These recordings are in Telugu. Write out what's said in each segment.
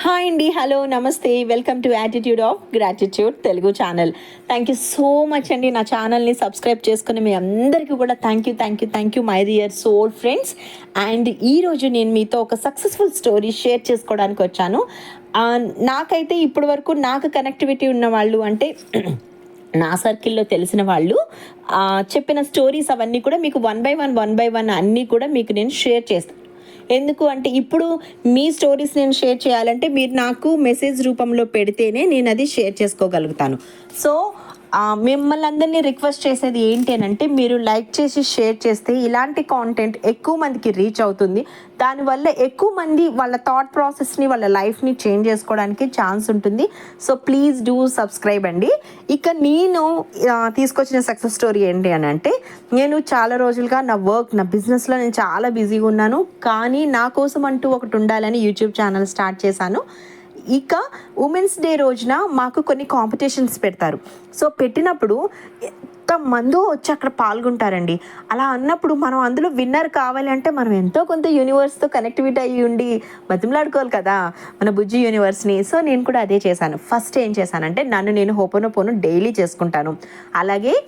హాయ్ అండి హలో నమస్తే welcome to attitude of gratitude Telugu channel thank you so much అండి నా ఛానల్ని సబ్స్క్రైబ్ చేసుకుని మీ అందరికీ కూడా thank you thank you thank you my dear soul friends and ఈరోజు నేను మీతో ఒక సక్సెస్ఫుల్ స్టోరీ షేర్ చేసుకోవడానికి వచ్చాను. నాకైతే ఇప్పటి వరకు నాకు కనెక్టివిటీ ఉన్న వాళ్ళు అంటే నా సర్కిల్లో తెలిసిన వాళ్ళు చెప్పిన స్టోరీస్ అవన్నీ కూడా మీకు one by one one by one అన్నీ కూడా మీకు నేను షేర్ చేస్తాను ఎందుకు అంటే ఇప్పుడు మీ స్టోరీస్ నేను షేర్ చేయాలంటే మీరు నాకు మెసేజ్ రూపంలో పెడితేనే నేను అది షేర్ చేసుకోగలుగుతాను. సో మిమ్మల్ని అందరినీ రిక్వెస్ట్ చేసేది ఏంటి అని అంటే మీరు లైక్ చేసి షేర్ చేస్తే ఇలాంటి కాంటెంట్ ఎక్కువ మందికి రీచ్ అవుతుంది. దానివల్ల ఎక్కువ మంది వాళ్ళ థాట్ ప్రాసెస్ని వాళ్ళ లైఫ్ని చేంజ్ చేసుకోవడానికి ఛాన్స్ ఉంటుంది. సో ప్లీజ్ డూ సబ్స్క్రైబ్ అండి. ఇక నేను తీసుకొచ్చిన సక్సెస్ స్టోరీ ఏంటి అని అంటే నేను చాలా రోజులుగా నా వర్క్ నా బిజినెస్లో నేను చాలా బిజీగా ఉన్నాను. కానీ నా కోసం అంటూ ఒకటి ఉండాలని యూట్యూబ్ ఛానల్ స్టార్ట్ చేశాను. ఇక ఉమెన్స్ డే రోజున మాకు కొన్ని కాంపిటీషన్స్ పెడతారు. సో పెట్టినప్పుడు ఎంతమందో వచ్చి అక్కడ పాల్గొంటారండి. అలా అన్నప్పుడు మనం అందులో విన్నర్ కావాలి అంటే మనం ఎంతో కొంత యూనివర్స్తో కనెక్టివిటీ అయ్యి ఉండి బతిమలాడుకోవాలి కదా మన బుజ్జి యూనివర్స్ని సో నేను కూడా అదే చేశాను. ఫస్ట్ ఏం చేశానంటే నన్ను నేను హోపోనోపోను డైలీ చేసుకుంటాను. అలాగే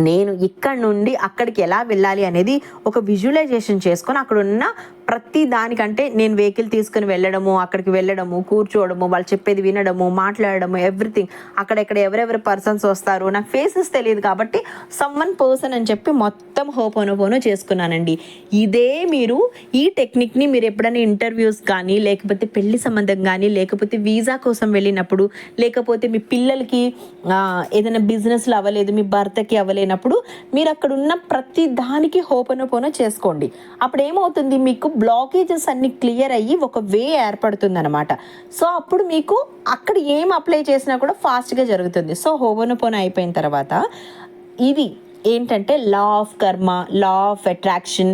నేను ఇక్కడ నుండి అక్కడికి ఎలా వెళ్ళాలి అనేది ఒక విజువలైజేషన్ చేసుకొని అక్కడ ఉన్న ప్రతి దానికంటే నేను వెహికల్ తీసుకుని వెళ్ళడము అక్కడికి వెళ్ళడము కూర్చోవడము వాళ్ళు చెప్పేది వినడము మాట్లాడడము ఎవ్రీథింగ్ అక్కడెక్కడ ఎవరెవరు పర్సన్స్ వస్తారు? నాకు ఫేసెస్ తెలియదు కాబట్టి సమ్మన్ పర్సన్ అని చెప్పి మొత్తం హోపోనోపోనో చేసుకున్నానండి. ఇదే మీరు ఈ టెక్నిక్ని మీరు ఎప్పుడైనా ఇంటర్వ్యూస్ కానీ లేకపోతే పెళ్ళి సంబంధం కానీ లేకపోతే వీసా కోసం వెళ్ళినప్పుడు లేకపోతే మీ పిల్లలకి ఏదైనా బిజినెస్లు అవ్వలేదు మీ భర్తకి అవ్వలేనప్పుడు మీరు అక్కడ ఉన్న ప్రతి దానికి హోపోనోపోనో చేసుకోండి. అప్పుడు ఏమవుతుంది మీకు బ్లాకేజెస్ అన్ని క్లియర్ అయ్యి ఒక వే ఏర్పడుతుంది అనమాట సో అప్పుడు మీకు అక్కడ ఏం అప్లై చేసినా కూడా ఫాస్ట్గా జరుగుతుంది. సో హోపనోపోనో అయిపోయిన తర్వాత ఇది ఏంటంటే law of karma law of attraction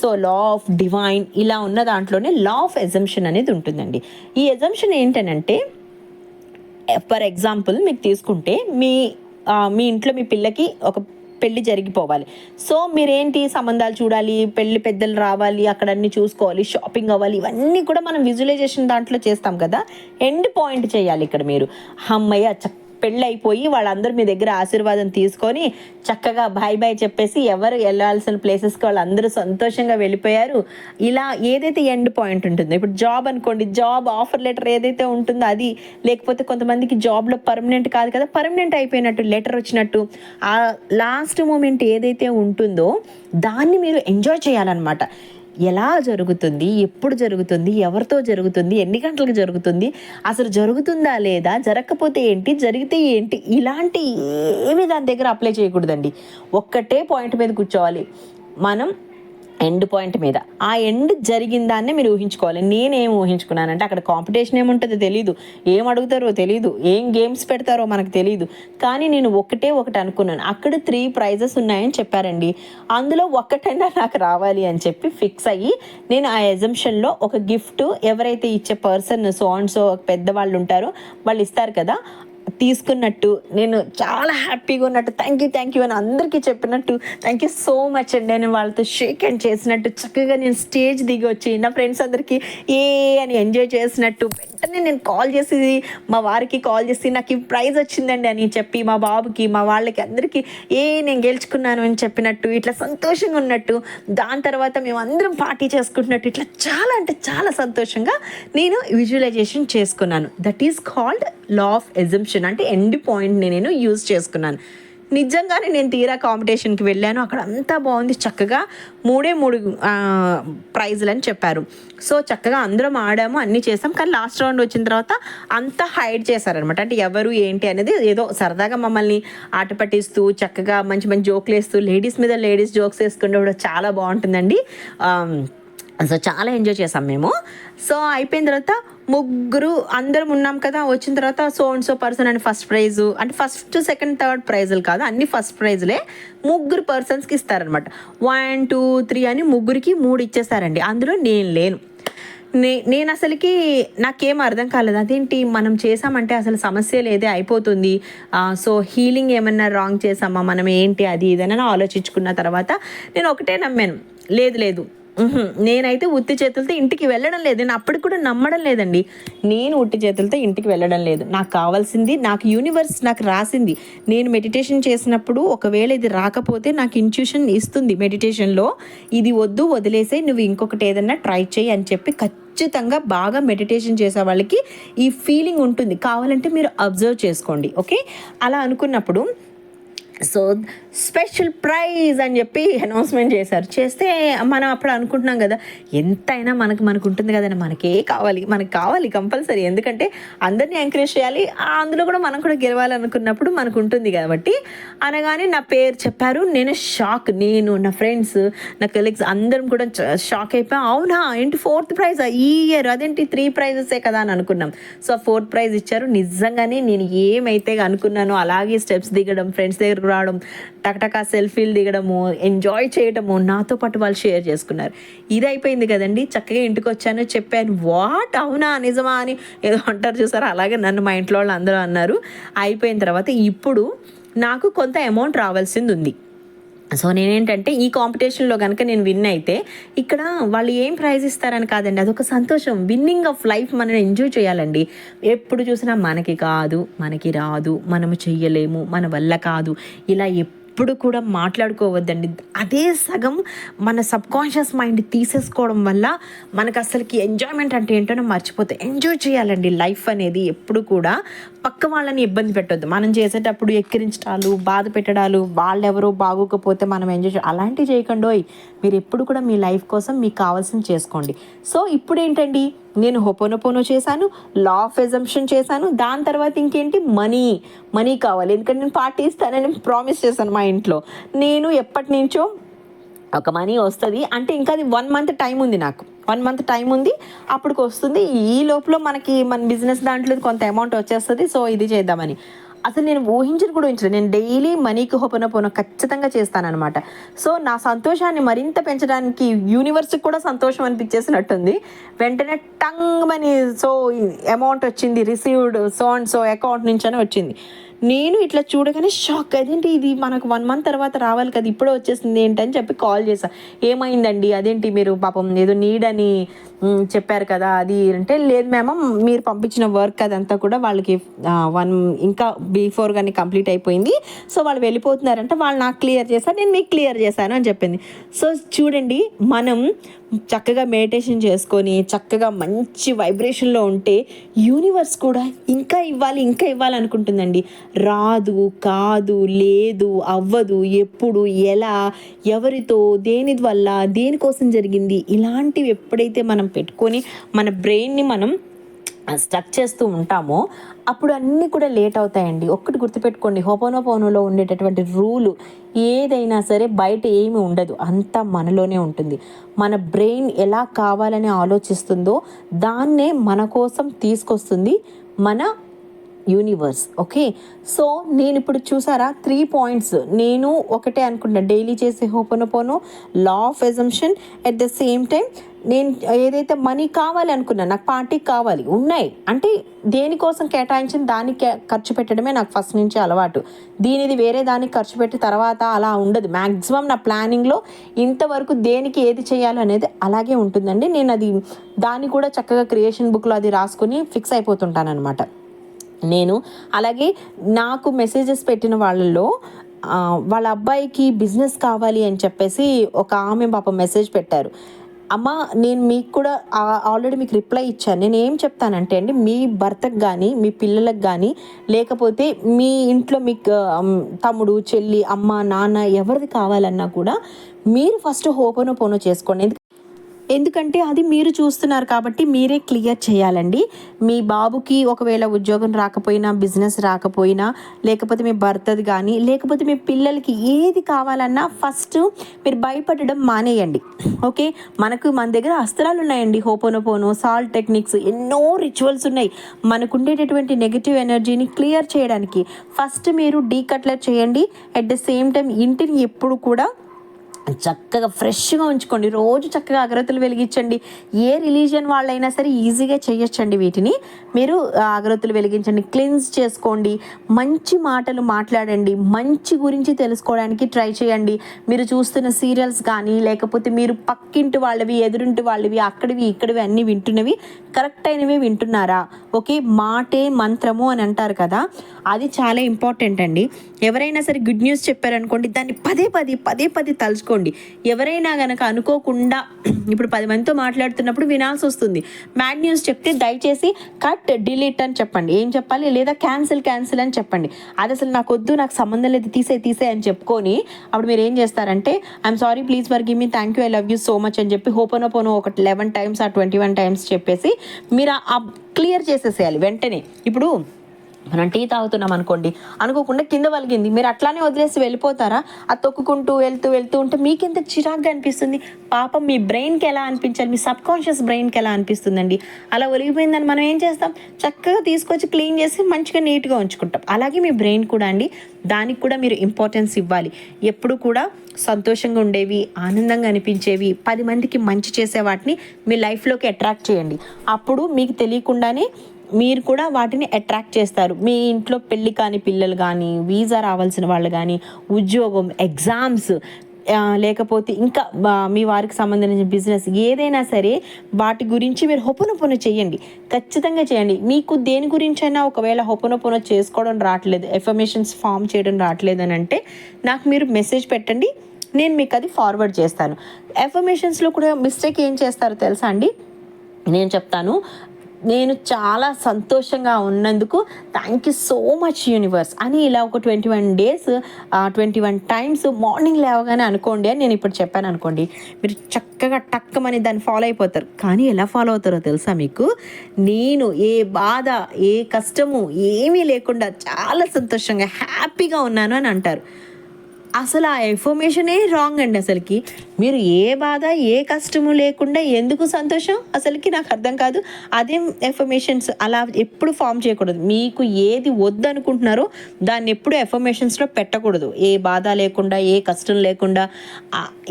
so law of divine ఇలా ఉన్న దాంట్లోనే లా ఆఫ్ ఎజంప్షన్ అనేది ఉంటుందండి. ఈ ఎజంప్షన్ ఏంటనంటే ఫర్ ఎగ్జాంపుల్ మీకు తీసుకుంటే మీ మీ ఇంట్లో మీ పిల్లకి ఒక పెళ్ళి జరిగిపోవాలి. సో మీరేంటి సంబంధాలు చూడాలి పెళ్ళి పెద్దలు రావాలి అక్కడ అన్ని చూసుకోవాలి షాపింగ్ అవ్వాలి ఇవన్నీ కూడా మనం విజువలైజేషన్ దాంట్లో చేస్తాం కదా? ఎండ్ పాయింట్ చేయాలి ఇక్కడ మీరు. అమ్మయ్య చక్క పెళ్ళి అయిపోయి వాళ్ళందరూ మీ దగ్గర ఆశీర్వాదం తీసుకొని చక్కగా బాయ్ బాయ్ చెప్పేసి ఎవరు వెళ్ళాల్సిన ప్లేసెస్కి వాళ్ళందరూ సంతోషంగా వెళ్ళిపోయారు. ఇలా ఏదైతే ఎండ్ పాయింట్ ఉంటుందో ఇప్పుడు జాబ్ అనుకోండి జాబ్ ఆఫర్ లెటర్ ఏదైతే ఉంటుందో అది లేకపోతే కొంతమందికి జాబ్లో పర్మనెంట్ కాదు కదా పర్మనెంట్ అయిపోయినట్టు లెటర్ వచ్చినట్టు ఆ లాస్ట్ మూమెంట్ ఏదైతే ఉంటుందో దాన్ని మీరు ఎంజాయ్ చేయాలన్నమాట. ఎలా జరుగుతుంది ఎప్పుడు జరుగుతుంది ఎవరితో జరుగుతుంది ఎన్ని గంటలకు జరుగుతుంది అసలు జరుగుతుందా లేదా జరగకపోతే ఏంటి జరిగితే ఏంటి ఇలాంటి ఏమి దాని దగ్గర అప్లై చేయకూడదండి. ఒక్కటే పాయింట్ మీద కూర్చోవాలి. మనం ఎండ్ పాయింట్ మీద. ఆ ఎండ్ జరిగిన దాన్నే మీరు ఊహించుకోవాలి. నేనేం ఊహించుకున్నానంటే అక్కడ కాంపిటీషన్ ఏముంటుందో తెలియదు ఏం అడుగుతారో తెలియదు ఏం గేమ్స్ పెడతారో మనకు తెలియదు కానీ నేను ఒకటే ఒకటి అనుకున్నాను. అక్కడ త్రీ ప్రైజెస్ ఉన్నాయని చెప్పారండి. అందులో ఒక్కటైనా నాకు రావాలి అని చెప్పి ఫిక్స్ అయ్యి నేను ఆ ఎజంప్షన్లో ఒక గిఫ్ట్ ఎవరైతే ఇచ్చే పర్సన్ సో అండ్ సో పెద్దవాళ్ళు ఉంటారో వాళ్ళు ఇస్తారు కదా. తీసుకున్నట్టు నేను చాలా హ్యాపీగా ఉన్నట్టు థ్యాంక్ యూ థ్యాంక్ యూ అని అందరికీ చెప్పినట్టు థ్యాంక్ యూ సో మచ్ అండి. నేను వాళ్ళతో షేక్ అండ్ చేసినట్టు చక్కగా నేను స్టేజ్ దిగి వచ్చి నా ఫ్రెండ్స్ అందరికీ ఏ అని ఎంజాయ్ చేసినట్టు వెంటనే నేను కాల్ చేసి మా వారికి కాల్ చేసి నాకు ఈ ప్రైజ్ వచ్చిందండి అని చెప్పి మా బాబుకి మా వాళ్ళకి అందరికీ ఏ నేను గెలుచుకున్నాను అని చెప్పినట్టు ఇట్లా సంతోషంగా ఉన్నట్టు దాని తర్వాత మేము అందరం పార్టీ చేసుకుంటున్నట్టు ఇట్లా చాలా అంటే చాలా సంతోషంగా నేను విజువలైజేషన్ చేసుకున్నాను. That is called law of assumption అంటే ఎండ్ పాయింట్ని నేను యూజ్ చేసుకున్నాను. నిజంగానే నేను తీరా కాంపిటీషన్కి వెళ్ళాను. అక్కడ అంతా బాగుంది. చక్కగా మూడే మూడు ప్రైజులు అని చెప్పారు. సో చక్కగా అందరం ఆడాము అన్నీ చేసాం. కానీ లాస్ట్ రౌండ్ వచ్చిన తర్వాత అంతా హైడ్ చేశారనమాట. అంటే ఎవరు ఏంటి అనేది ఏదో సరదాగా మమ్మల్ని ఆట పట్టిస్తూ చక్కగా మంచి మంచి జోకులు వేస్తూ లేడీస్ మీద లేడీస్ జోక్స్ వేసుకుంటే కూడా చాలా బాగుంటుందండి. సో చాలా ఎంజాయ్ చేసాం మేము. సో అయిపోయిన తర్వాత ముగ్గురు అందరం ఉన్నాం కదా వచ్చిన తర్వాత సో అండ్ సో పర్సన్ అని ఫస్ట్ ప్రైజ్ అంటే ఫస్ట్ సెకండ్ థర్డ్ ప్రైజులు కాదు అన్ని ఫస్ట్ ప్రైజ్లే ముగ్గురు పర్సన్స్కి ఇస్తారనమాట వన్ టూ త్రీ అని ముగ్గురికి మూడు ఇచ్చేస్తారండి. అందులో నేను లేను. నే నేను అసలుకి నాకేం అర్థం కాలేదు. అదేంటి మనం చేసామంటే అసలు సమస్య లేదే అయిపోతుంది. సో హీలింగ్ ఏమన్నా రాంగ్ చేసామా? మనం ఏంటి అది ఇదని ఆలోచించుకున్న తర్వాత నేను ఒకటే నమ్మాను. లేదు లేదు. నేనైతే ఉత్తి చేతులతో ఇంటికి వెళ్ళడం లేదు. నేను అప్పటికి కూడా నమ్మడం లేదండి. నేను ఉట్టి చేతులతో ఇంటికి వెళ్ళడం లేదు. నాకు కావాల్సింది నాకు యూనివర్స్ నాకు రాసింది. నేను మెడిటేషన్ చేసినప్పుడు ఒకవేళ ఇది రాకపోతే నాకు ఇన్ట్యూషన్ ఇస్తుంది మెడిటేషన్లో ఇది వద్దు వదిలేసే నువ్వు ఇంకొకటి ఏదన్నా ట్రై చేయి అని చెప్పి ఖచ్చితంగా బాగా మెడిటేషన్ చేసే వాళ్ళకి ఈ ఫీలింగ్ ఉంటుంది. కావాలంటే మీరు అబ్జర్వ్ చేసుకోండి ఓకే అలా అనుకున్నప్పుడు సో స్పెషల్ ప్రైజ్ అని చెప్పి అనౌన్స్మెంట్ చేశారు. చేస్తే మనం అప్పుడు అనుకుంటున్నాం కదా ఎంతైనా మనకు మనకు ఉంటుంది కదండి మనకే కావాలి మనకు కావాలి కంపల్సరీ. ఎందుకంటే అందరినీ ఎంకరేజ్ చేయాలి అందులో కూడా మనం కూడా గెలవాలనుకున్నప్పుడు మనకు ఉంటుంది కాబట్టి. అనగానే నా పేరు చెప్పారు నేను షాక్ నేను నా ఫ్రెండ్స్ నా కలీగ్స్ అందరం కూడా షాక్ అయిపోయాం. అవునా ఏంటి ఫోర్త్ ప్రైజ్? ఈ ఇయర్ అదేంటి త్రీ ప్రైజెసే కదా అని అనుకున్నాం. సో ఫోర్త్ ప్రైజ్ ఇచ్చారు. నిజంగానే నేను ఏమైతే అనుకున్నానో అలాగే స్టెప్స్ దిగడం ఫ్రెండ్స్ దగ్గరకు రావడం టకటకా సెల్ఫీలు దిగడము ఎంజాయ్ చేయడము నాతో పాటు వాళ్ళు షేర్ చేసుకున్నారు. ఇది అయిపోయింది కదండి. చక్కగా ఇంటికి వచ్చాను చెప్పాను వాట్? అవునా? నిజమా? అని ఏదో అంటారు చూసారా? అలాగే నన్ను మా ఇంట్లో వాళ్ళు అందరూ అన్నారు. అయిపోయిన తర్వాత ఇప్పుడు నాకు కొంత అమౌంట్ రావాల్సింది ఉంది సో నేనేంటంటే ఈ కాంపిటీషన్లో కనుక నేను విన్ అయితే ఇక్కడ వాళ్ళు ఏం ప్రైజ్ ఇస్తారని కాదండి. అదొక సంతోషం. విన్నింగ్ ఆఫ్ లైఫ్ మనం ఎంజాయ్ చేయాలండి. ఎప్పుడు చూసినా మనకి కాదు మనకి రాదు మనము చెయ్యలేము మన వల్ల కాదు. ఇలా ఎప్పుడు ఎప్పుడు కూడా మాట్లాడుకోవద్దండి. అదే సగం మన సబ్ కాన్షియస్ మైండ్ తీసేసుకోవడం వల్ల మనకు అసలుకి ఎంజాయ్మెంట్ అంటే ఏంటో మర్చిపోతే ఎంజాయ్ చేయాలండి లైఫ్ అనేది ఎప్పుడు కూడా. పక్క వాళ్ళని ఇబ్బంది పెట్టొద్దు. మనం చేసేటప్పుడు ఎక్కిరించడాలు బాధ పెట్టడాలు వాళ్ళెవరో బాగోకపోతే మనం ఎంజాయ్ అలాంటివి చేయకండి మీరు ఎప్పుడు కూడా మీ లైఫ్ కోసం మీకు కావాల్సింది చేసుకోండి. సో ఇప్పుడు ఏంటండి నేను హొపోనొపోనో చేశాను లా ఆఫ్ ఎజంప్షన్ చేశాను దాని తర్వాత ఇంకేంటి? మనీ మనీ కావాలి. ఎందుకంటే నేను పార్టీ ఇస్తానని ప్రామిస్ చేశాను మా ఇంట్లో. నేను ఎప్పటి నుంచో ఒక మనీ వస్తుంది. అంటే ఇంకా అది వన్ మంత్ టైం ఉంది నాకు. వన్ మంత్ టైం ఉంది. అప్పటికి వస్తుంది. ఈ లోపల మనకి మన బిజినెస్ దాంట్లో కొంత అమౌంట్ వచ్చేస్తుంది. సో ఇది చేద్దామని. అసలు నేను ఊహించను కూడా ఊహించలేదు నేను డైలీ మనీకి హోపన పోన ఖచ్చితంగా చేస్తానన్నమాట. సో నా సంతోషాన్ని మరింత పెంచడానికి యూనివర్స్కి కూడా సంతోషం అనిపించేసినట్టుంది. వెంటనే టంగ్ మనీ సో అమౌంట్ వచ్చింది received so and so account నుంచి అని వచ్చింది. నేను ఇట్లా చూడగానే షాక్ అదేంటి ఇది మనకు వన్ మంత్ తర్వాత రావాలి కదా ఇప్పుడే వచ్చేసింది ఏంటని చెప్పి కాల్ చేశాను ఏమైందండి? అదేంటి మీరు పాపం ఏదో నీడని చెప్పారు కదా అది అంటే లేదు మేము మీరు పంపించిన వర్క్ అదంతా కూడా వాళ్ళకి వన్ ఇంకా బిఫోర్ కానీ కంప్లీట్ అయిపోయింది. సో వాళ్ళు వెళ్ళిపోతున్నారంటే వాళ్ళు నాకు క్లియర్ చేశారు నేను మీకు క్లియర్ చేశాను అని చెప్పింది. సో చూడండి మనం చక్కగా మెడిటేషన్ చేసుకొని చక్కగా మంచి వైబ్రేషన్లో ఉంటే యూనివర్స్ కూడా ఇంకా ఇవ్వాలి ఇంకా ఇవ్వాలనుకుంటుందండి రాదు కాదు లేదు అవ్వదు ఎప్పుడు ఎలా ఎవరితో దేని వల్ల దేనికోసం జరిగింది ఇలాంటివి ఎప్పుడైతే మనం పెట్టుకొని మన బ్రెయిన్ని మనం స్టక్ చేస్తూ ఉంటామో అప్పుడు అన్నీ కూడా లేట్ అవుతాయండి. ఒక్కటి గుర్తుపెట్టుకోండి హోపోనోపోనోలో ఉండేటటువంటి రూలు ఏదైనా సరే బయట ఏమి ఉండదు అంతా మనలోనే ఉంటుంది. మన బ్రెయిన్ ఎలా కావాలని ఆలోచిస్తుందో దాన్నే మన కోసం తీసుకొస్తుంది మన యూనివర్స్ ఓకే? సో నేను ఇప్పుడు చూసారా త్రీ పాయింట్స్ నేను ఒకటే అనుకుంటున్నా డైలీ చేసే ho'oponopono law of assumption at the same time నేను ఏదైతే మనీ కావాలి నాకు పార్టీ కావాలి ఉన్నాయి. అంటే దేనికోసం కేటాయించిన దానికి ఖర్చు పెట్టడమే నాకు ఫస్ట్ నుంచి అలవాటు. దీనిది వేరే దానికి ఖర్చు పెట్టి తర్వాత అలా ఉండదు. మ్యాక్సిమం నా ప్లానింగ్లో ఇంతవరకు దేనికి ఏది చేయాలి అనేది అలాగే ఉంటుందండి. నేను అది దాన్ని కూడా చక్కగా క్రియేషన్ బుక్లో అది రాసుకుని ఫిక్స్ అయిపోతుంటాను అనమాట నేను అలాగే నాకు మెసేజెస్ పెట్టిన వాళ్ళల్లో వాళ్ళ అబ్బాయికి బిజినెస్ కావాలి అని చెప్పేసి ఒక ఆమె పాప మెసేజ్ పెట్టారు. అమ్మ నేను మీకు కూడా ఆల్రెడీ మీకు రిప్లై ఇచ్చాను. నేను ఏం చెప్తానంటే అండి మీ భర్తకు కానీ మీ పిల్లలకు కానీ లేకపోతే మీ ఇంట్లో మీకు తమ్ముడు చెల్లి అమ్మ నాన్న ఎవరిది కావాలన్నా కూడా మీరు ఫస్ట్ హోపనో పోనో చేసుకోండి. ఎందుకంటే అది మీరు చూస్తున్నారు కాబట్టి మీరే క్లియర్ చేయాలండి. మీ బాబుకి ఒకవేళ ఉద్యోగం రాకపోయినా బిజినెస్ రాకపోయినా లేకపోతే మీ భర్తది కానీ లేకపోతే మీ పిల్లలకి ఏది కావాలన్నా ఫస్ట్ మీరు భయపడడం మానేయండి. ఓకే? మనకు మన దగ్గర అస్త్రాలు ఉన్నాయండి. హోపోనోపోనో సాల్ట్ టెక్నిక్స్ ఎన్నో రిచువల్స్ ఉన్నాయి. మనకు ఉండేటటువంటి నెగిటివ్ ఎనర్జీని క్లియర్ చేయడానికి ఫస్ట్ మీరు డీకట్లర్ చేయండి. అట్ ద సేమ్ టైం ఇంటిని ఎప్పుడు కూడా చక్కగా ఫ్రెష్గా ఉంచుకోండి. రోజు చక్కగా అగరత్తులు వెలిగించండి. ఏ రిలీజియన్ వాళ్ళైనా సరే ఈజీగా చేయొచ్చండి వీటిని. మీరు ఆ, అగరత్తులు వెలిగించండి. క్లిన్స్ చేసుకోండి. మంచి మాటలు మాట్లాడండి. మంచి గురించి తెలుసుకోవడానికి ట్రై చేయండి. మీరు చూస్తున్న సీరియల్స్ కానీ లేకపోతే మీరు పక్కింటి వాళ్ళవి ఎదురింటి వాళ్ళవి అక్కడివి ఇక్కడివి అన్నీ వింటున్నవి కరెక్ట్ అయినవి వింటున్నారా? ఓకే మాటే మంత్రము అని అంటారు కదా. అది చాలా ఇంపార్టెంట్ అండి. ఎవరైనా సరే గుడ్ న్యూస్ చెప్పారనుకోండి దాన్ని పదే పదే పదే పదే తలుచుకోండి. ఎవరైనా గనక అనుకోకుండా ఇప్పుడు పది మందితో మాట్లాడుతున్నప్పుడు వినాల్సి వస్తుంది. బ్యాడ్ న్యూస్ చెప్తే దయచేసి కట్ డిలీట్ అని చెప్పండి. ఏం చెప్పాలి? లేదా క్యాన్సిల్ క్యాన్సిల్ అని చెప్పండి. అది అసలు నాకు వద్దు నాకు సంబంధం లేదు తీసే తీసే అని చెప్పుకొని అప్పుడు మీరు ఏం చేస్తారంటే I'm sorry please forgive me thank you I love you so much అని చెప్పి హోపనో పోనో ఒక లెవెన్ టైమ్స్ ఆ ట్వంటీ వన్ టైమ్స్ చెప్పేసి మీరు ఆ క్లియర్ చేసేసేయాలి వెంటనే. ఇప్పుడు మనం టీ తాగుతున్నాం అనుకోండి అనుకోకుండా కింద వలిగింది. మీరు అట్లానే వదిలేసి వెళ్ళిపోతారా? అది తొక్కుకుంటూ వెళ్తూ వెళ్తూ ఉంటే మీకు ఎంత చిరాగ్గా అనిపిస్తుంది? పాపం మీ బ్రెయిన్కి ఎలా అనిపించాలి? మీ సబ్ కాన్షియస్ బ్రెయిన్కి ఎలా అనిపిస్తుందండి? అలా ఒలిగిపోయిందని మనం ఏం చేస్తాం? చక్కగా తీసుకొచ్చి క్లీన్ చేసి మంచిగా నీట్గా ఉంచుకుంటాం. అలాగే మీ బ్రెయిన్ కూడా అండి దానికి కూడా మీరు ఇంపార్టెన్స్ ఇవ్వాలి. ఎప్పుడు కూడా సంతోషంగా ఉండేవి ఆనందంగా అనిపించేవి పది మందికి మంచి చేసే వాటిని మీ లైఫ్లోకి అట్రాక్ట్ చేయండి. అప్పుడు మీకు తెలియకుండానే మీరు కూడా వాటిని అట్రాక్ట్ చేస్తారు. మీ ఇంట్లో పెళ్ళి కాని పిల్లలు కానీ వీసా రావాల్సిన వాళ్ళు కానీ ఉద్యోగం ఎగ్జామ్స్ లేకపోతే ఇంకా మీ వారికి సంబంధించిన బిజినెస్ ఏదైనా సరే వాటి గురించి మీరు హొపనొపన చేయండి. ఖచ్చితంగా చేయండి. మీకు దేని గురించైనా ఒకవేళ హొపనొపన చేసుకోవడం రావట్లేదు ఎఫర్మేషన్స్ ఫామ్ చేయడం రావట్లేదు అని అంటే నాకు మీరు మెసేజ్ పెట్టండి. నేను మీకు అది ఫార్వర్డ్ చేస్తాను. ఎఫర్మేషన్స్లో కూడా మిస్టేక్ ఏం చేస్తారో తెలుసా అండి? నేను చెప్తాను. నేను చాలా సంతోషంగా ఉన్నందుకు thank you so much universe అని ఇలా ఒక twenty one days twenty one times morning లేవగానే అనుకోండి అని నేను ఇప్పుడు చెప్పాను అనుకోండి. మీరు చక్కగా టక్కమని దాన్ని ఫాలో అయిపోతారు. కానీ ఎలా ఫాలో అవుతారో తెలుసా మీకు? నేను ఏ బాధ ఏ కష్టము ఏమీ లేకుండా చాలా సంతోషంగా హ్యాపీగా ఉన్నాను అని అంటారు. అసలు ఆ ఇన్ఫర్మేషనే రాంగ్ అండి అసలుకి. మీరు ఏ బాధ ఏ కష్టము లేకుండా ఎందుకు సంతోషం? అసలుకి నాకు అర్థం కాదు. అదేం ఎఫర్మేషన్స్ అలా ఎప్పుడు ఫామ్ చేయకూడదు. మీకు ఏది వద్దు అనుకుంటున్నారో దాన్ని ఎప్పుడు ఎఫర్మేషన్స్లో పెట్టకూడదు. ఏ బాధ లేకుండా ఏ కష్టం లేకుండా.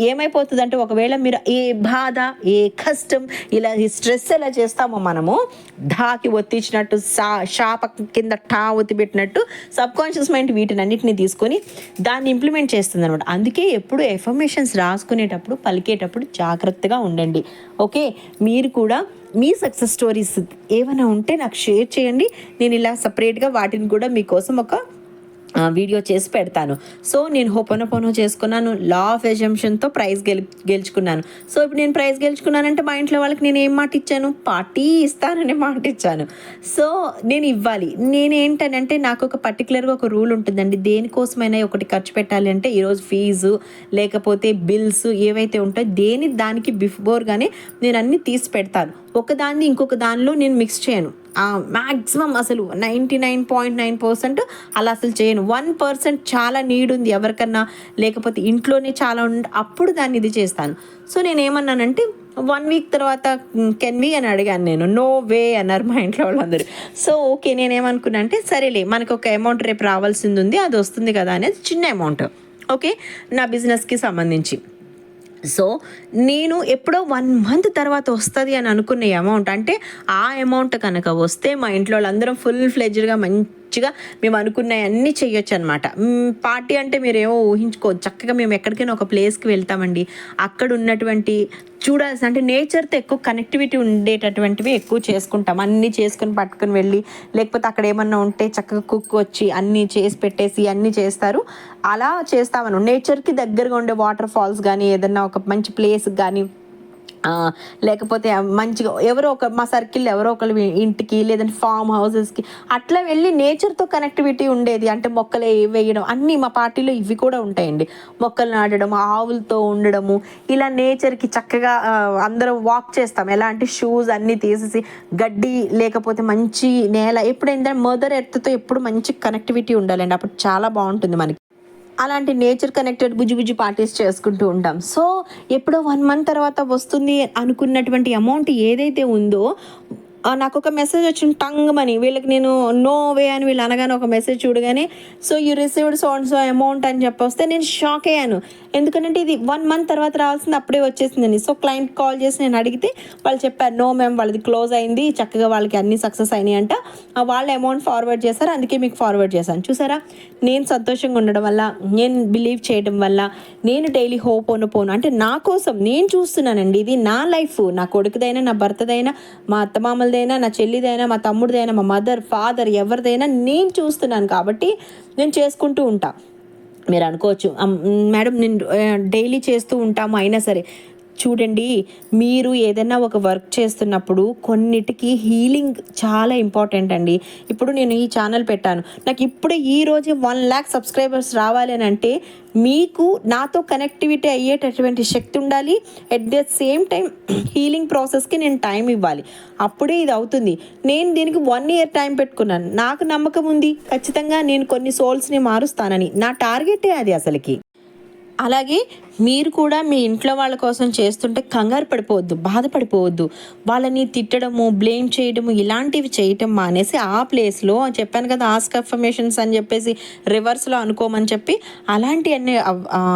ఏమైపోతుందంటే ఒకవేళ మీరు ఏ బాధ ఏ కష్టం ఇలా ఈ స్ట్రెస్ ఎలా చేస్తామో మనము ధాకి ఒత్తిచ్చినట్టు సా షాప కింద టా ఒత్తి పెట్టినట్టు సబ్ కాన్షియస్ మైండ్ వీటిని అన్నిటిని తీసుకొని దాన్ని ఇంప్లిమెంట్ చేస్తుంది అనమాట అందుకే ఎప్పుడు ఎఫర్మేషన్స్ రాసుకునేటప్పుడు పలికేటప్పుడు జాగ్రత్తగా ఉండండి. ఓకే? మీరు కూడా మీ సక్సెస్ స్టోరీస్ ఏమైనా ఉంటే నాకు షేర్ చేయండి. నేను ఇలా సపరేట్గా వాటిని కూడా మీకోసం ఒక వీడియో చేసి పెడతాను. సో నేను హోపనోపోనో చేసుకున్నాను. లా ఆఫ్ ఎజంప్షన్తో ప్రైజ్ గెలి గెలుచుకున్నాను. సో ఇప్పుడు నేను ప్రైజ్ గెలుచుకున్నానంటే మా ఇంట్లో వాళ్ళకి నేను ఏం మాట ఇచ్చాను? పార్టీ ఇస్తానని మాట ఇచ్చాను. సో నేను ఇవ్వాలి. నేనేంటనంటే నాకు ఒక పర్టికులర్గా ఒక రూల్ ఉంటుందండి. దేనికోసమైనా ఒకటి ఖర్చు పెట్టాలి అంటే ఈరోజు ఫీజు లేకపోతే బిల్స్ ఏవైతే ఉంటాయో దేని దానికి బిఫోర్గానే నేను అన్ని తీసి పెడతాను. ఒకదాన్ని ఇంకొక దానిలో నేను మిక్స్ చేయను. మ్యాక్సిమం అసలు ninety nine point nine percent అలా అసలు చేయను. వన్ పర్సెంట్ చాలా నీడ్ ఉంది ఎవరికన్నా లేకపోతే ఇంట్లోనే చాలా ఉండి అప్పుడు దాన్ని ఇది చేస్తాను. సో నేను ఏమన్నానంటే వన్ వీక్ తర్వాత కెన్ వి అని అడిగాను నేను. నో వే అన్నారు మా ఇంట్లో వాళ్ళందరూ. సో ఓకే నేనేమనుకున్నా అంటే సరేలే మనకు ఒక అమౌంట్ రేపు రావాల్సింది ఉంది అది వస్తుంది కదా అనేది చిన్న అమౌంట్ ఓకే? నా బిజినెస్కి సంబంధించి. సో నేను ఎప్పుడో వన్ మంత్ తర్వాత వస్తుంది అని అనుకున్న అమౌంట్ అంటే ఆ అమౌంట్ కనుక వస్తే మా ఇంట్లో వాళ్ళందరం ఫుల్ ఫ్లెజ్డ్గా మంచిగా మేము అనుకున్నవన్నీ చేయొచ్చు అనమాట పార్టీ అంటే మీరు ఏమో ఊహించుకోవచ్చు చక్కగా మేము ఎక్కడికైనా ఒక ప్లేస్కి వెళ్తామండి. అక్కడ ఉన్నటువంటి చూడాల్సిన అంటే నేచర్తో ఎక్కువ కనెక్టివిటీ ఉండేటటువంటివి ఎక్కువ చేసుకుంటాం. అన్నీ చేసుకుని పట్టుకుని వెళ్ళి లేకపోతే అక్కడ ఏమన్నా ఉంటే చక్కగా కుక్ వచ్చి అన్నీ చేసి పెట్టేసి అన్నీ చేస్తారు. అలా చేస్తామను. నేచర్కి దగ్గరగా ఉండే వాటర్ ఫాల్స్ కానీ ఏదన్నా ఒక మంచి ప్లేస్ కానీ లేకపోతే మంచిగా ఎవరో ఒక మా సర్కిల్ ఎవరో ఒకరు ఇంటికి లేదంటే ఫామ్ హౌసెస్కి అట్లా వెళ్ళి నేచర్తో కనెక్టివిటీ ఉండేది. అంటే మొక్కలు వేయడం అన్నీ మా పార్టీలో ఇవి కూడా ఉంటాయండి. మొక్కలు నాటడం ఆవులతో ఉండడము ఇలా నేచర్కి చక్కగా అందరం వాక్ చేస్తాం. ఎలా అంటే షూస్ అన్నీ తీసేసి గడ్డి లేకపోతే మంచి నేల ఎప్పుడైందంటే మదర్ ఎర్త్తో ఎప్పుడు మంచి కనెక్టివిటీ ఉండాలండి. అప్పుడు చాలా బాగుంటుంది మనకి. అలాంటి నేచర్ కనెక్టెడ్ బుజ్జి బుజ్జి పార్టీస్ చేసుకుంటూ ఉంటాం. సో ఎప్పుడో వన్ మంత్ తర్వాత వస్తుంది అనుకున్నటువంటి అమౌంట్ ఏదైతే ఉందో నాకు ఒక మెసేజ్ వచ్చింది టంగమని వీళ్ళకి నేను నో వే అని వీళ్ళు అనగానే ఒక మెసేజ్ చూడగానే so you received so and so amount అని చెప్పొస్తే నేను షాక్ అయ్యాను. ఎందుకంటే ఇది వన్ మంత్ తర్వాత రావాల్సింది అప్పుడే వచ్చేసిందని సో క్లయింట్ కాల్ చేసి నేను అడిగితే వాళ్ళు చెప్పారు నో మ్యామ్ వాళ్ళది క్లోజ్ అయింది చక్కగా వాళ్ళకి అన్ని సక్సెస్ అయినాయి అంట వాళ్ళు వాళ్ళ అమౌంట్ ఫార్వర్డ్ చేశారు అందుకే మీకు ఫార్వర్డ్ చేశాను. చూసారా? నేను సంతోషంగా ఉండడం వల్ల నేను బిలీవ్ చేయడం వల్ల నేను డైలీ హోప్ పోను. అంటే నా కోసం నేను చూస్తున్నానండి ఇది నా లైఫ్ నా కొడుకుదైనా నా భర్తదైనా మా వాళ్ళదైనా నా చెల్లిదైనా మా తమ్ముడిదైనా మా మదర్ ఫాదర్ ఎవరిదైనా నేను చూస్తున్నాను కాబట్టి నేను చేసుకుంటూ ఉంటాను మీరు అనుకోవచ్చు. మేడం నేను డైలీ చేస్తూ ఉంటాము అయినా సరే. చూడండి మీరు ఏదైనా ఒక వర్క్ చేస్తున్నప్పుడు కొన్నిటికి హీలింగ్ చాలా ఇంపార్టెంట్ అండి. ఇప్పుడు నేను ఈ ఛానల్ పెట్టాను. నాకు ఇప్పుడు ఈ రోజే వన్ ల్యాక్ సబ్స్క్రైబర్స్ రావాలి అని అంటే మీకు నాతో కనెక్టివిటీ అయ్యేటటువంటి శక్తి ఉండాలి. At the same time healing ప్రాసెస్కి నేను టైం ఇవ్వాలి. అప్పుడే ఇది అవుతుంది. నేను దీనికి వన్ ఇయర్ టైం పెట్టుకున్నాను. నాకు నమ్మకం ఉంది. ఖచ్చితంగా నేను కొన్ని సోల్స్ని మారుస్తానని. నా టార్గెటే అది అసలుకి. అలాగే మీరు కూడా మీ ఇంట్లో వాళ్ళ కోసం చేస్తుంటే కంగారు పడిపోవద్దు బాధపడిపోవద్దు. వాళ్ళని తిట్టడము బ్లేమ్ చేయడము ఇలాంటివి చేయటం మానేసి ఆ ప్లేస్లో చెప్పాను కదా ఆస్క్ అఫర్మేషన్స్ అని చెప్పేసి రివర్స్లో అనుకోమని చెప్పి అలాంటివన్నీ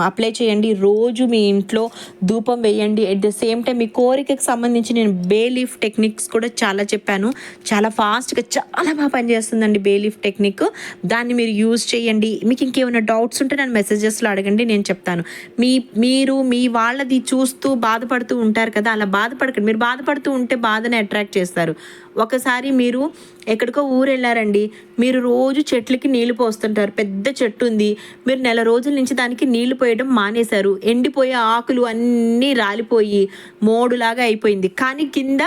అప్లై చేయండి. రోజు మీ ఇంట్లో ధూపం వేయండి. అట్ ద సేమ్ టైం మీ కోరికకి సంబంధించి నేను బే లీఫ్ టెక్నిక్స్ కూడా చాలా చెప్పాను. చాలా ఫాస్ట్గా చాలా బాగా పనిచేస్తుందండి బే లీఫ్ టెక్నిక్. దాన్ని మీరు యూజ్ చేయండి. మీకు ఇంకేమైనా డౌట్స్ ఉంటే నన్ను మెసేజెస్లో అడగండి నేను చెప్తాను. మీ మీరు మీ వాళ్ళది చూస్తూ బాధపడుతూ ఉంటారు కదా అలా బాధపడకండి. మీరు బాధపడుతూ ఉంటే బాధని అట్రాక్ట్ చేస్తారు. ఒకసారి మీరు ఎక్కడికో ఊరు వెళ్ళారండి మీరు రోజు చెట్లకి నీళ్ళు పోస్తుంటారు. పెద్ద చెట్టు ఉంది. మీరు నెల రోజుల నుంచి దానికి నీళ్ళు పోయడం మానేశారు. ఎండిపోయే ఆకులు అన్నీ రాలిపోయి మోడులాగా అయిపోయింది. కానీ కింద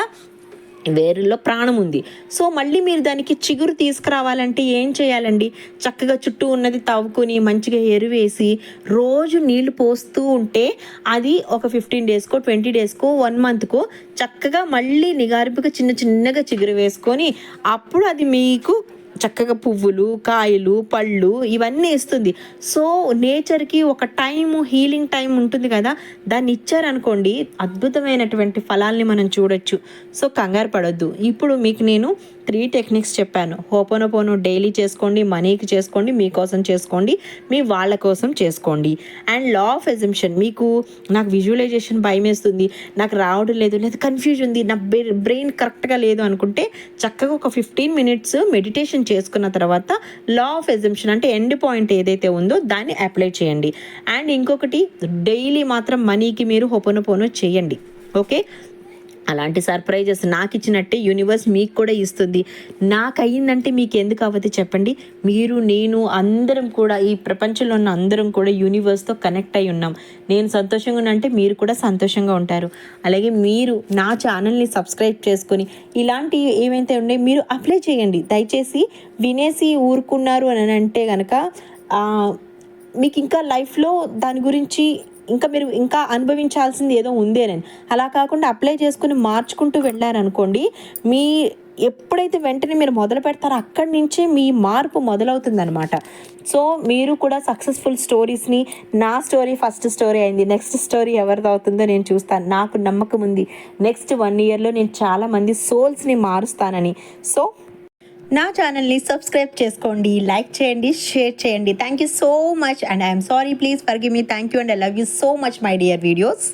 వేరుల్లో ప్రాణం ఉంది. సో మళ్ళీ మీరు దానికి చిగురు తీసుకురావాలంటే ఏం చేయాలండి? చక్కగా చుట్టూ ఉన్నది తవ్వుకొని మంచిగా ఎరువేసి రోజు నీళ్ళు పోస్తూ ఉంటే అది ఒక ఫిఫ్టీన్ డేస్కో ట్వంటీ డేస్కో వన్ మంత్కో చక్కగా మళ్ళీ నిగారింపుగా చిన్న చిన్నగా చిగురు వేసుకొని అప్పుడు అది మీకు చక్కగా పువ్వులు కాయలు పళ్ళు ఇవన్నీ ఇస్తుంది. సో నేచర్కి ఒక టైం హీలింగ్ టైం ఉంటుంది కదా దాన్ని ఇచ్చారనుకోండి అద్భుతమైనటువంటి ఫలాల్ని మనం చూడొచ్చు. సో కంగారు పడొద్దు. ఇప్పుడు మీకు నేను త్రీ టెక్నిక్స్ చెప్పాను. హోపోనోపోను డైలీ చేసుకోండి మనీకి చేసుకోండి మీకోసం చేసుకోండి మీ వాళ్ళ కోసం చేసుకోండి. అండ్ లా ఆఫ్ ఎజంప్షన్ మీకు నాకు విజువలైజేషన్ భయం వేస్తుంది నాకు రావడం లేదు లేదా కన్ఫ్యూజ్ ఉంది నా బ్రెయిన్ కరెక్ట్గా లేదు అనుకుంటే చక్కగా ఒక ఫిఫ్టీన్ మినిట్స్ మెడిటేషన్ చేసుకున్న తర్వాత లా ఆఫ్ ఎజంప్షన్ అంటే ఎండ్ పాయింట్ ఏదైతే ఉందో దాన్ని అప్లై చేయండి. అండ్ ఇంకొకటి డైలీ మాత్రం మనీకి మీరు హోపోనోపోనో చేయండి. ఓకే? అలాంటి సర్ప్రైజెస్ నాకు ఇచ్చినట్టే యూనివర్స్ మీకు కూడా ఇస్తుంది. నాకు అయ్యిందంటే మీకు ఎందుకు అవ్వదు చెప్పండి? మీరు నేను అందరం కూడా ఈ ప్రపంచంలో ఉన్న అందరం కూడా యూనివర్స్తో కనెక్ట్ అయి ఉన్నాం. నేను సంతోషంగా ఉన్నంటే మీరు కూడా సంతోషంగా ఉంటారు. అలాగే మీరు నా ఛానల్ని సబ్స్క్రైబ్ చేసుకొని ఇలాంటి ఏమైతే ఉన్నాయో మీరు అప్లై చేయండి. దయచేసి వినేసి ఊరుకున్నారు అని అంటే కనుక మీకు ఇంకా లైఫ్లో దాని గురించి ఇంకా మీరు ఇంకా అనుభవించాల్సింది ఏదో ఉందేనని అలా కాకుండా అప్లై చేసుకుని మార్చుకుంటూ వెళ్ళారనుకోండి మీ ఎప్పుడైతే వెంటనే మీరు మొదలు పెడతారో అక్కడి నుంచే మీ మార్పు మొదలవుతుందనమాట సో మీరు కూడా సక్సెస్ఫుల్ స్టోరీస్ని నా స్టోరీ ఫస్ట్ స్టోరీ అయింది నెక్స్ట్ స్టోరీ ఎవరిది అవుతుందో నేను చూస్తాను. నాకు నమ్మకం ఉంది. నెక్స్ట్ వన్ ఇయర్లో నేను చాలామంది సోల్స్ని మారుస్తానని. సో నా ఛానల్ని సబ్స్క్రైబ్ చేసుకోండి లైక్ చేయండి షేర్ చేయండి. Thank you so much and I'm sorry please forgive me thank you and I love you so much my dear videos